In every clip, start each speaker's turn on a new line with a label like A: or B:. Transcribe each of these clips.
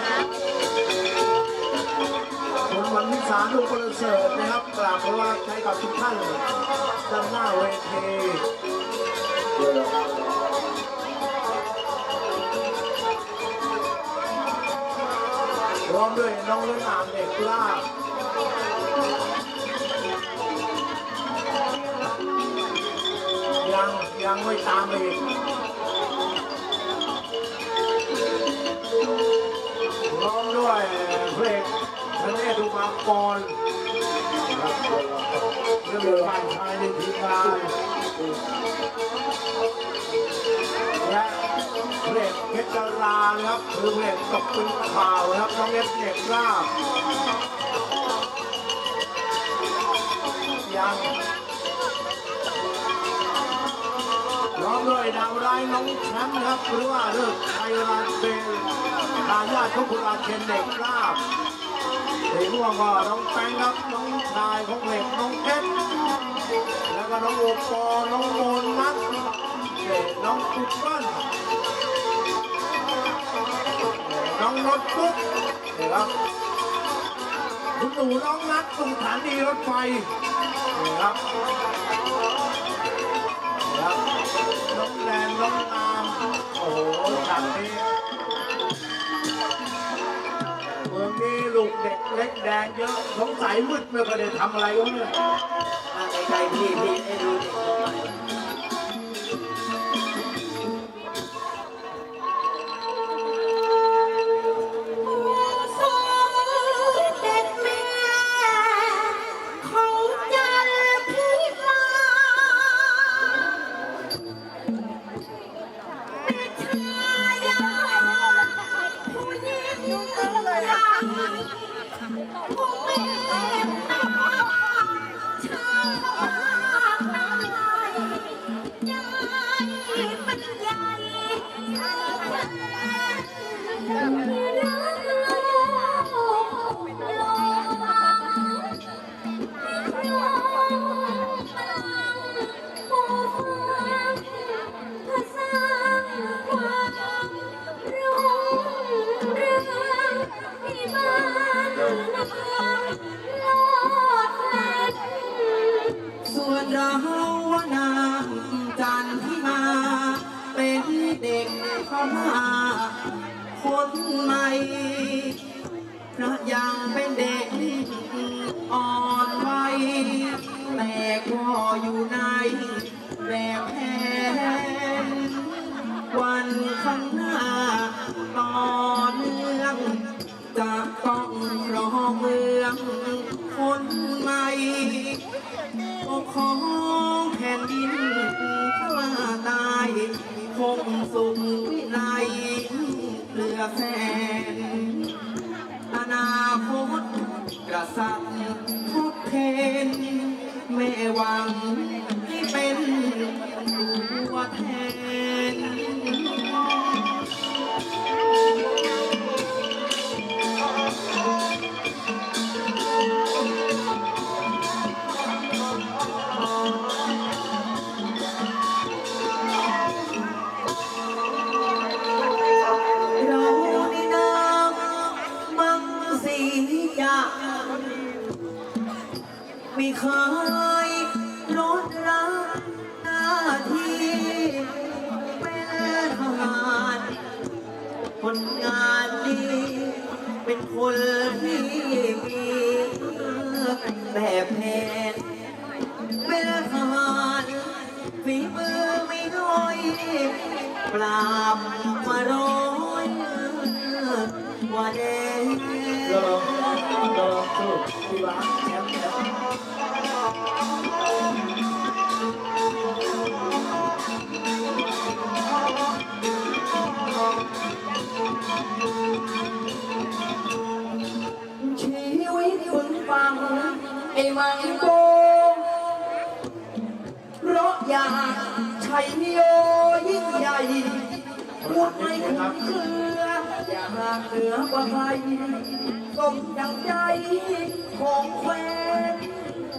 A: นะครับคุณวันวิสาลูกประเสริฐนะครับกราบขอรับใช้กับทุกท่านด้านหน้าเวทีพร้อมด้วยน้องเล่นนามเด็กกล้ายังยังไม่ตามอีก กรเรื่องฝ่ายชายในทีมงานและเพลงเพชรดานะครับคือเพลงตกเป็นข่าวนะครับน้องเล็กเด็กกล้าบยังพร้อมด้วยดาวร้ายน้องแชมป์นะครับหรือว่าเลิกไทยรัฐเป็นทายาทของคุณอาเคนเด็กลาบ เห็นว่าก็น้องแป้งครับน้องชายของเหล็กน้องเพชรแล้วก็น้องโอปอน้องโมนนัทเด็กน้องกุดบ้นน้องรถปุ๊กนี่ครับคุณหนูน้องนัทตรงสถานีรถไฟนี่ครับครับน้องแดนน้องนามโอ้โหฉากนี้ เล็กแดงเยอะสงสัยมืดไม่ก็ได้ทำอะไรก็ไม่
B: รู้ ใกลๆพี่พี่ให้ดูเด็ก
C: จันที่
B: มา เป็นเด็กเข้ามาคนใหม่พระยังเป็นเด็กอ่อนวัยแต่ก็อยู่ในแบบแผนวันข้างหน้าต่อเนื่องจะต้องรอเมืองคนใหม่ปกครอ คงสุขวิไลเหลือแสนอนาคตกษัตริย์ทเทนแม่หวังให้เป็นตัวแทน ไม่เคยลดละหน้าที่เป็นทหารคนงานดีเป็นคนที่มีแบบแผนเป็นทหารฝีมือไม่น้อยปราบมาร้อยว่าเด็ก
A: เริ่มเริ่มสู้ที่ร้านแชมป์นะครับ
B: ชีวิตคุณฟัง ไอ้มังโกเพราะอยากชัยโยยิ่งใหญ่พูดไม่คุ้มเครือ อยากเหนือกว่าใครสมดังใจของแควน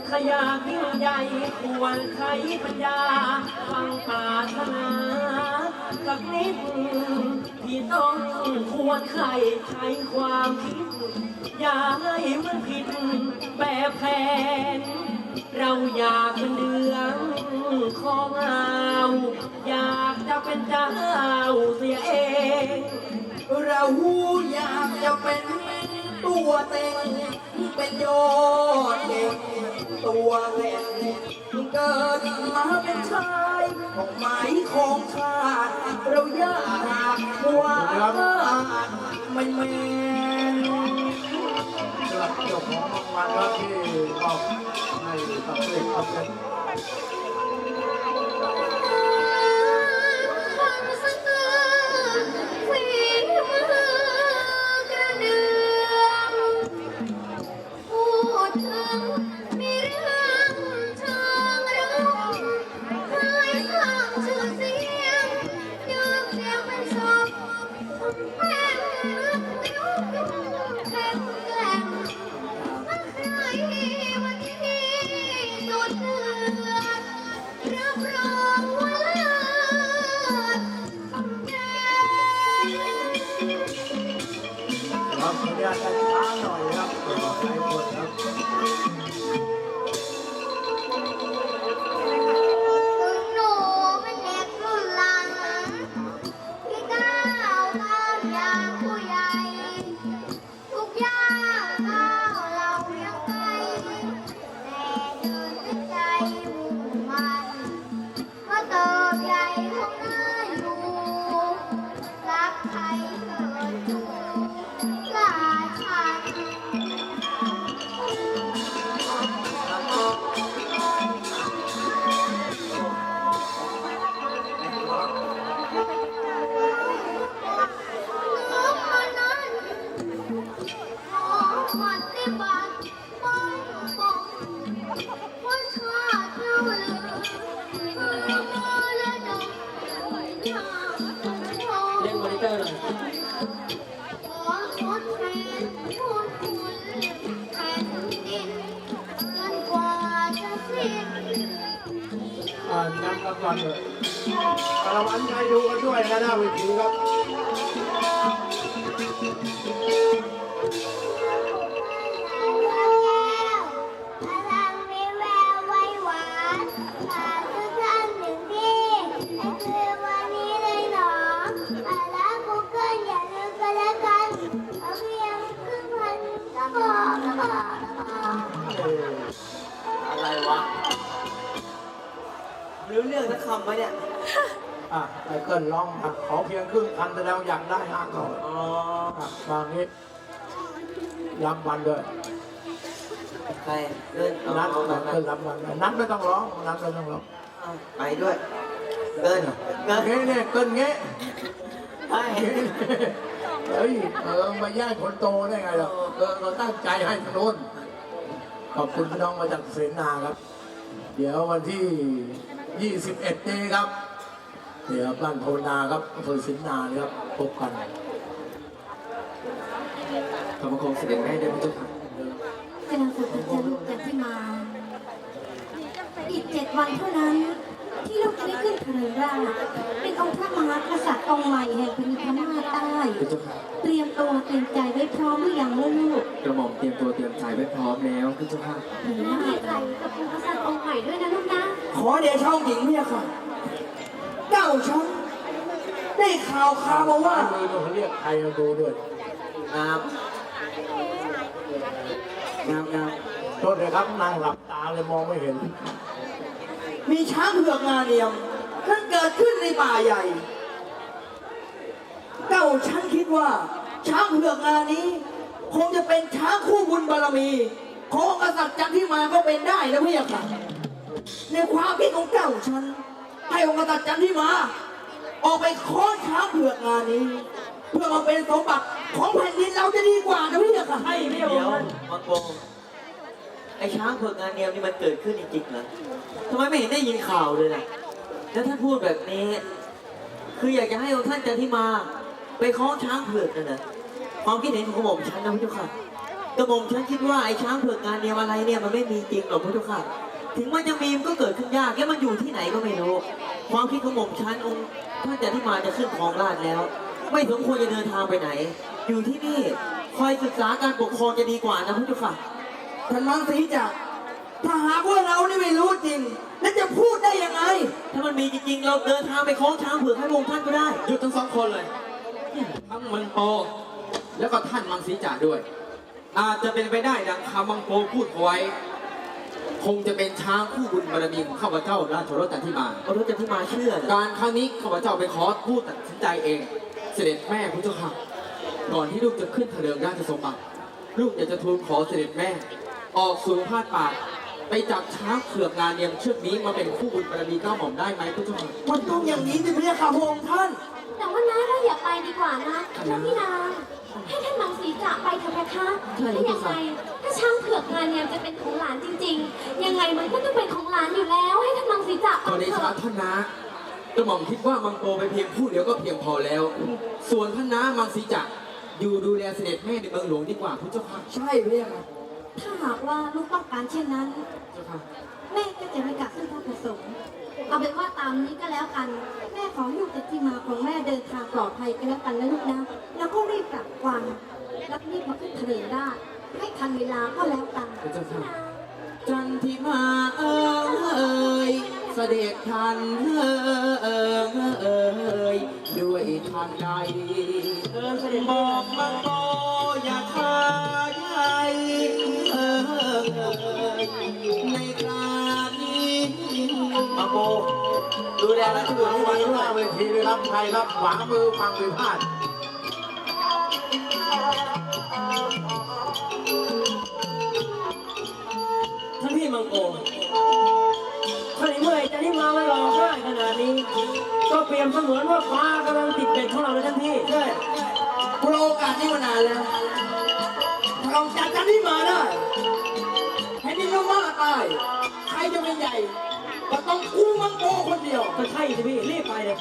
D: ขยะยิ่งใหญ่ควรใช้ปัญญาฟังปรารถนาสักนิดที่ต้องควควรใครใช้ความคิด อย่าให้มันผิดแบบแผน เราอยากเป็นเดืองของเราอยากจะเป็นเจ้าเสียเอง
B: เราอยากจะเป็นตัวเต็งเป็นยอดเด็กตัวแข็งเกิดมาเป็นชายของหมายของชาติเราอยากว่าไม่แมน
E: สำหรับจ้าของรางวัลครับที่มอบให้สำเร็จสำเร็จ
F: นับรางวัลเลยระวัล
E: ใจดูกันด้วยนะหน้าเวทีครับำ
B: ไหมเนี่ย
E: อะไอ้เกิลร้องอะขอเพียงครึ่งพันแสดงอยากได้ห้าร้อย
B: อ๋อ
E: อะมางี้รางวัลด้วย
B: ใครเดินเอา
E: นัด
B: เอา
E: นั
B: เอา
E: ดเกินรางวัลด้วยนัดไม่ต้องร้องนัดไม่ต้องร้อง
B: เอาไปด้วย เดินเดิน
E: เงี้ยเนี่ยเกินเงี้ย
B: ไป
E: เฮ้ยเออมาแย่งคนโตได้ไงล่ะเออเราตั้งใจให้ทางโน้นขอบคุณพี่น้องมาจากเสนาครับ เดี๋ยววันที่ 21 ปีครับเดี๋ยวบ้านโพนาครับอำเภอสินนาครับ พบกัน
B: ขอบคุณเสด็จแม่ด้พระเจ้าค่ะ
F: กำลังฝึกจะลูกจะที่มาอีกเจ็ดวันเท่านั้น ที่ลูกจะได้ขึ้นเถลิงราชเป็นองค์พระมหากษัตริย์องค์ใหม่แห่งแผ่นดินพม่าใต้
B: พระเจ้าค่ะ
F: เตรียมตัวเตรียมใจไว้พร้อมหรือยังล่ะลูก
B: กระหม่อมเตรียมตัวเตรียมใจไว้พร้อมแล้วพระเจ้าค่ะ
F: หนูดีใจกับองค์กษัตริย์องค์ใหม่ด้วยนะลูกนะ
B: ขอเดชะหญิงเนี่ยค่ะเจ้าฉันได้ข่าวข่าวมาว่า
E: มือเขาเรียกใครมาดูด้วย
B: งามงามงาม
E: โทษเลยครับนั่งหลับตาเลยมองไม่เห็น
B: มีช้างเผือกงาเนียมท่านเกิดขึ้นในป่าใหญ่เจ้าฉันคิดว่า ช้างเผือกงานนี้ คงจะเป็นช้างคู่บุญบารมี ขององค์กษัตริย์จันทร์ที่มาก็เป็นได้นะพี่ค่ะในความคิดของเจ้าฉันให้องค์กษัตริย์จันทร์ที่มา ออกไปค้อนช้างเผือกงานนี้ เพื่อมาเป็นสมบัติของแผ่นดินเราจะดีกว่านะพี่ค่ะ
D: ให้พี่โอ
G: เดี๋ยว
D: มัน
G: มังโก ไอ้ช้างเผือกงานเนียมนี่มันเกิดขึ้นจริงๆเหรอทำไมไม่เห็นได้ยินข่าวเลยล่ะ แล้วท่านพูดแบบนี้ คืออยากจะให้องค์ท่านจันทิมา ไปคล้องช้างเผือกนั่นนะความคิดเห็นของกระหม่อมฉันนะพระเจ้าค่ะกระหม่อมฉันคิดว่าไอ้ช้างเผือกงานเนียมอะไรเนี่ยมันไม่มีจริงหรอกพระเจ้าค่ะ ถึงมันจะมีมันก็เกิดขึ้นยากแล้วมันอยู่ที่ไหนก็ไม่รู้ ความคิดของหม่อมฉันองค์ท่านจันทิมาจะขึ้นครองราชแล้ว ไม่สมควรจะเดินทางไปไหน อยู่ที่นี่คอยศึกษาการปกครองจะดีกว่านะพุทธค่ะ
B: ท่านมังสีจักรถ้าหากว่าเรานี่ไม่รู้จริง แล้วจะพูดได้ยังไง
G: ถ้ามันมีจริงๆ เราเดินทางไปคล้องช้างเผือกให้พระองค์ท่านก็ได้
H: หยุดทั้งสองคนเลย ทั้งมังโป แล้วก็ท่านมังสีจ่าด้วย อาจจะเป็นไปได้ดังคำมังโปพูดเอาไว้ คงจะเป็นช้างคู่บุญบารมีของข้าพเจ้าราชโรสที่มา
G: เอารถจะที่มาเชื่อนะ
H: การครั้งนี้ข้าพเจ้าไปขอพูดตัดสินใจเอง เสด็จแม่พระเจ้าค่ะก่อนที่ลูกจะขึ้นเถลิงราชสมบัติ ลูกอยากจะทูลขอเสด็จแม่ ออกสู่พาดป่าไปจับช้างเผือกงานเนียมเชือกนี้มาเป็นคู่บุญบารมีเก้าหม่อมได้ไหมพระเจ้าค่ะ
B: มันต้องอย่างนี้สิพระยาค่ะพระองค์ท่าน
F: แต่ว่าน้าเราอย่าไปดีกว่านะแล้วพี่นางให้ท่านมังสีจะไปเถอะนะคะ
G: ใช่
F: ถ้าอย่างไรถ้าช้างเผือกงานเนี่ยจะเป็นของหลานจริง ๆ ยังไงมันก็ต้องเป็นของหลานอยู่แล้ว ให้ท่านมังสีจะไป
H: ขอเด
F: เถ
H: ชะ
F: อะ
H: ท่านนะกระหม่อมคิดว่ามังโปไปเพียงผู้เดียวก็เพียงพอแล้ว ส่วนท่านนะมังสีจักรอยู่ดูแลเสด็จแม่ในเมืองหลวงดีกว่าพระเจ้าค่ะ
B: ใช่พระยาค่ะ
F: ถ้าหากว่าลูกต้องการเช่นนั้น
H: เจ้าค่ะ
F: แม่ก็จะไม่กลับซึ่งพระประสงค์เอาเป็นว่าตามนี้ก็แล้วกัน แม่ขอให้ลูกจะที่มาของแม่เดินทางปลอดภัยก็แล้วกันนะลูกนะ แล้วก็รีบกลับวังแล้วรีบมาขึ้นเถลิงได้ให้ทันเวลาก็แล้วกัน
H: พระเจ้าค่ะ
G: จันทิมาเอิงเอ่ยเสด็จทันเอิงเอ่ยด้วยทันใด
D: เดินเสด็จ
G: บอกมังโกอ โกดูแลราชบุตรให้
E: วัน
G: ดี
E: หน้าเวทีเลยครับใครครับขวามือฟังวิพลาท
D: ท่านพี่มังโกท่านเมื่อยจะที่มาไม่รอง่ายขนาดนี้ ก็เปรียบเสมือนว่าฟ้ากำลังติดเป็ดของเราเลยท่านพี่
B: ใช่กูรอโอกาสนี้มานานแล้วถ้าเราจัดกันที่มาได้แผ่นดินเรามากตายใครจะเป็นใหญ่ ก็ต้องกูมังโกคนเดียว
D: ก็ใช่สิพี่รีบไปเลย